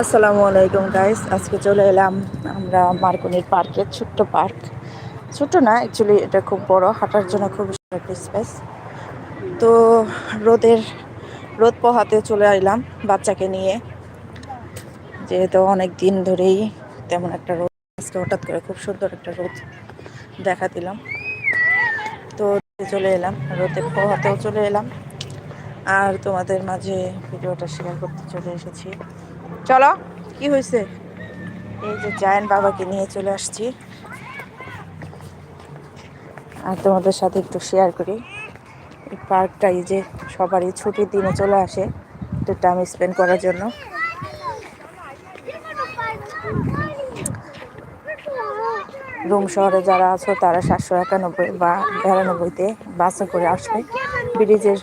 আসসালামু আলাইকুম গাইস আজকে চলে এলাম আমরা মার্কনির পার্কে ছোট্ট পার্ক। ছোট্ট না অ্যাকচুয়ালি এটা খুব বড়। হাঁটার জন্য খুব একটা স্পেস তো রোদের, রোদ পোহাতে চলে এলাম বাচ্চাকে নিয়ে। যেহেতু অনেক দিন ধরেই তেমন একটা রোদ, আজকে হঠাৎ করে খুব সুন্দর একটা রোদ দেখা দিলাম। তো চলে এলাম, রোদে পোহাতেও চলে এলাম। আর তোমাদের মাঝে ভিডিওটা শেয়ার করতে চলে এসেছি। চলো, কি হয়েছে? এই যে জায়ান বাবাকে নিয়ে চলে আসছি। আর তোমাদের সাথে একটু শেয়ার করি। এই পার্কটা এই যে সবারই ছুটির দিনে চলে আসে একটু টাইম স্পেন্ড করার জন্য। রুম শহরে যারা আছো, তারা সাতশো একানব্বই বা বিরানব্বইতে বাসে করে আসবে। ব্রিজের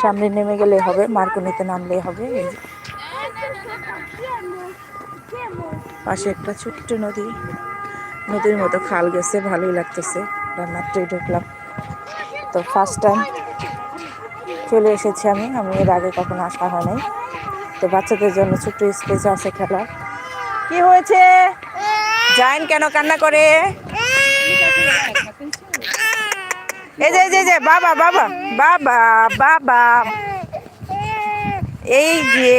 সামনে নেমে গেলে হবে মার্কনিতে নামলেই হবে। পাশে একটা ছোট্ট নদী। নদীর মতো খাল গেছে ভালোই লাগতেছে। রান্নাটাই ঢুকলাম। তো ফার্স্ট টাইম চলে এসেছি আমি। আমি এর আগে কখনো আসা হয় নাই। তো বাচ্চাদের জন্য ছোট্ট স্পেস আছে খেলা। কি হয়েছে? জাইন কেন কান্না করে? এই যে যে, যে বাবা বাবা বাবা বাবা। এই যে।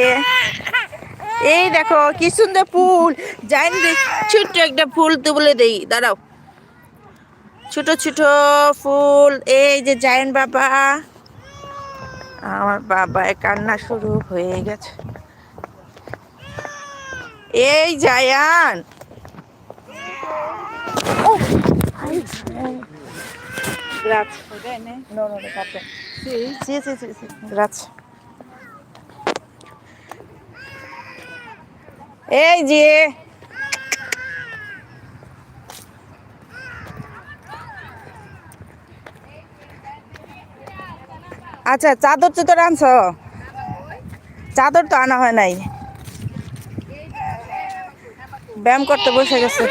এই দেখো কি সুন্দর ফুল জাইন ছোট্ট একটা ফুল তো বলে দেই দাঁড়াও ছোট ছোট ফুল এই যে জায়ন বাবা আমার বাবা কান্না শুরু হয়ে গেছে এই Zayan Grazie. No, no, le fatto. Sì? Sì, sì, sì, sì. Grazie. এই যে। আচ্ছা চাদর চুদর আনছ? চাদর তো আনা হয় নাই। ব্যায়াম করতে বসে গেছে।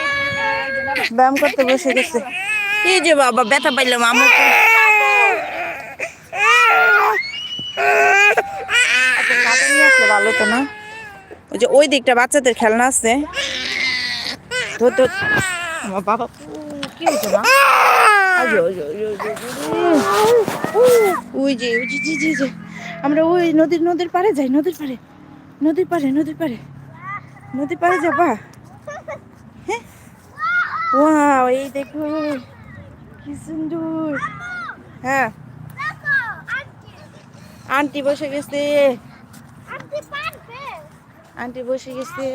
ব্যায়াম করতে বসে গেছে। এই যে বাবা, ব্যথা পাইলাম আমার চাদর ভালো তো না? ওই যে ওই দিকটা বাচ্চাদের খেলনা আছে। তো তো আমার বাবা কি হয়েছে মা? আজো, আজো, আজো, আজো, আজো। ওই যে ওই যে জি জি জি আমরা ওই নদীর নদীর পাড়ে যাই নদীর পাড়ে। নদীর পাড়ে নদীর পাড়ে। নদীর পাড়ে যাবা? হ্যাঁ ওয়াও এই দেখো। কি সুন্দর। হ্যাঁ। আন্টি বসে গেছে। আন্টি বসে গেছে।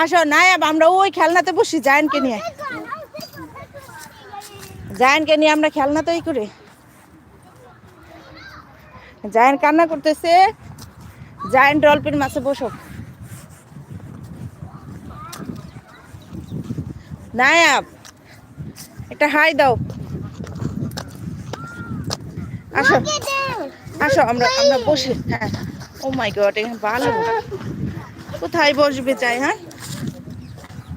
আসো নাই আমরা ওই খেলনাতে বসি, জায়ানকে নিয়ে। জায়ানকে নিয়ে আমরা খেলনাতেই করি। জায়ান কান্না করতেছে। জায়ান ডলফিন মাছে বসো। নায়াব, একটা হাই দাও। আসো আসো, আমরা আমরা বসি। হ্যাঁ। ও মাই গড এখানে ভালো কোথায় বসবে চাই হ্যাঁ?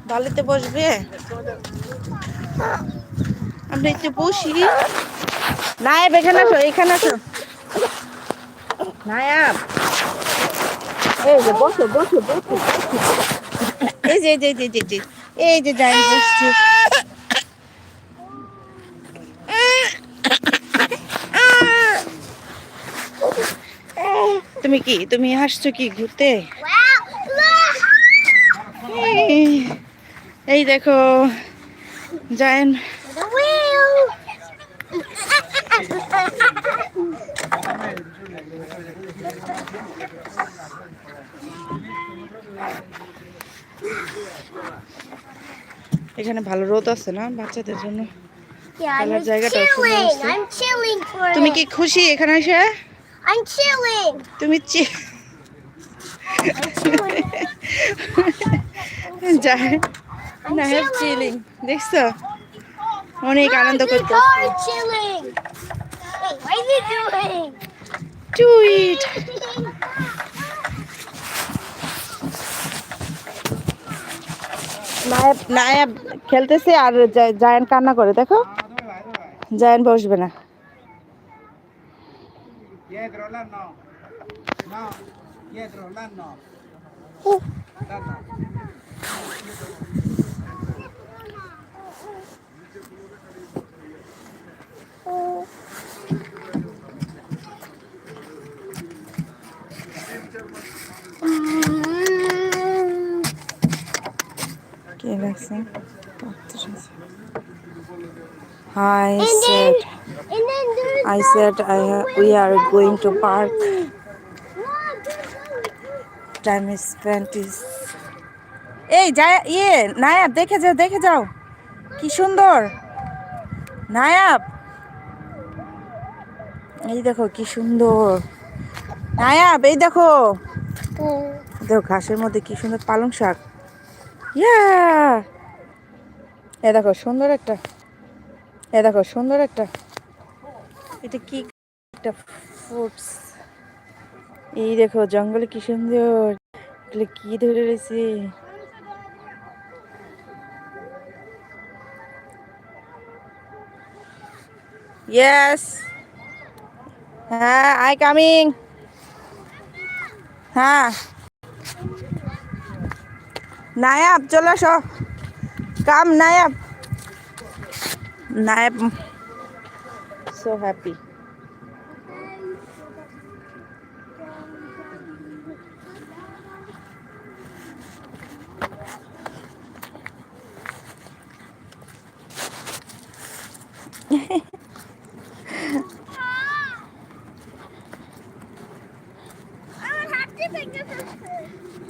বালিতে বসবে? আমরা একটু বসি। নায়াব এখানে আসো এখানে আসো। নায়াব। এই যে বসো বসো বসো। এই যে এই যে এই যে এই যে যাই বসছি। তুমি কি তুমি হাসছো কি ঘুরতে? এই দেখো এখানে ভালো রোদ আছে না বাচ্চাদের জন্য? তুমি কি খুশি এখানে এসে? তুমি I'm. যায় না হ্যাভ চিলিং দেখছ? অনেক আনন্দ করতে doing? টুইট নায়ব নায়ব খেলতেছে আর জায়ান কান্না করে দেখো? জায়ান বসবে না। Dietro কে লাগছে Hi said And then there's I said I ha- we are going to park time is spent is এই, যা ইয়ে নায়াব, দেখে যাও দেখে যাও। কি সুন্দর। নায়াব। এই দেখো, কি সুন্দর। নায়াব, এই দেখো। দেখো, ঘাসের মধ্যে কি সুন্দর পালং শাক। ইয়া! এ দেখো, সুন্দর একটা। এ দেখো, সুন্দর একটা। এটা কি একটা ফ্রুটস এই দেখো, জঙ্গলে কি সুন্দর। এগুলো কি ধরে রয়েছে? ইয়েস হ্যাঁ আই কামিং হ্যাঁ নায়াব চলে আসো come Nayab Nayab so happy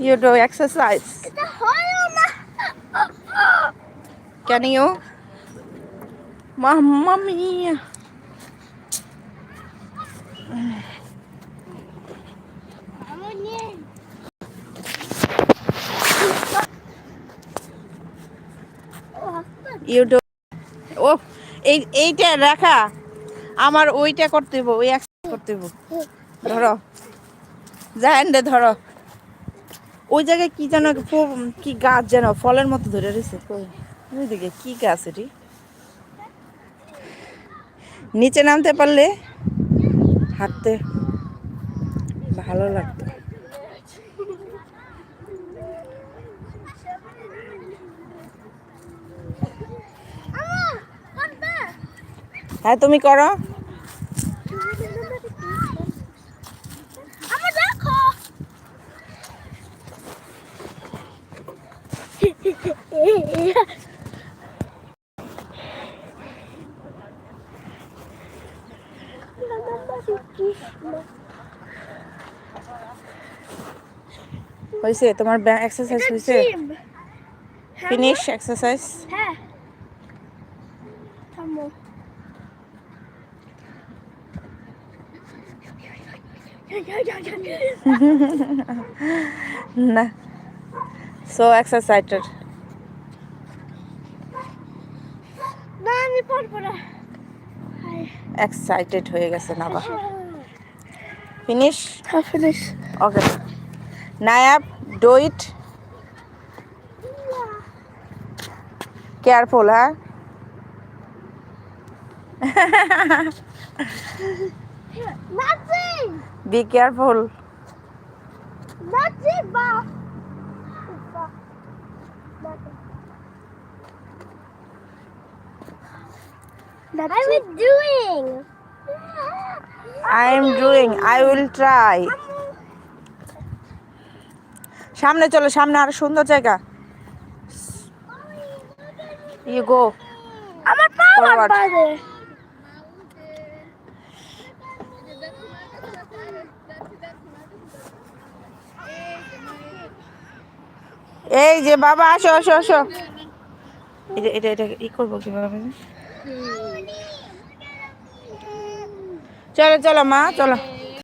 a you do exercise It's a hole can you you. Do ও এই, এইটা রাখা। আমার ওইটা করতে হইব, ওই করতে হইব। ধরো। জাহেন ধরো। ওই জায়গায় কি যেন কি গাছ যেন, ফলের মতো ধরে রয়েছে ওই কি গাছ এটি? নিচে নামতে পারলে হাঁটতে ভালো লাগতো. হ্যাঁ তুমি করো। হয়েছে তোমার এক্সারসাইজ হয়েছে ফিনিশ এক্সারসাইজ হ্যাঁ না। সো এক্সারসাইজেড না আমি পারব না। এক্সাইটেড হয়ে গেছে না বা finish finish okay Nayab? Do it. Careful, huh? Nothing. Be careful. Nothing. That's I'm it. doing. I'm doing. I will try. সামনে চলো সামনে আরও সুন্দর জায়গা। You go. আমার পা. এই যে বাবা আসো আসো আসো। এটা এটা এটা ই করব কীভাবে? চলো চলো মা চলো।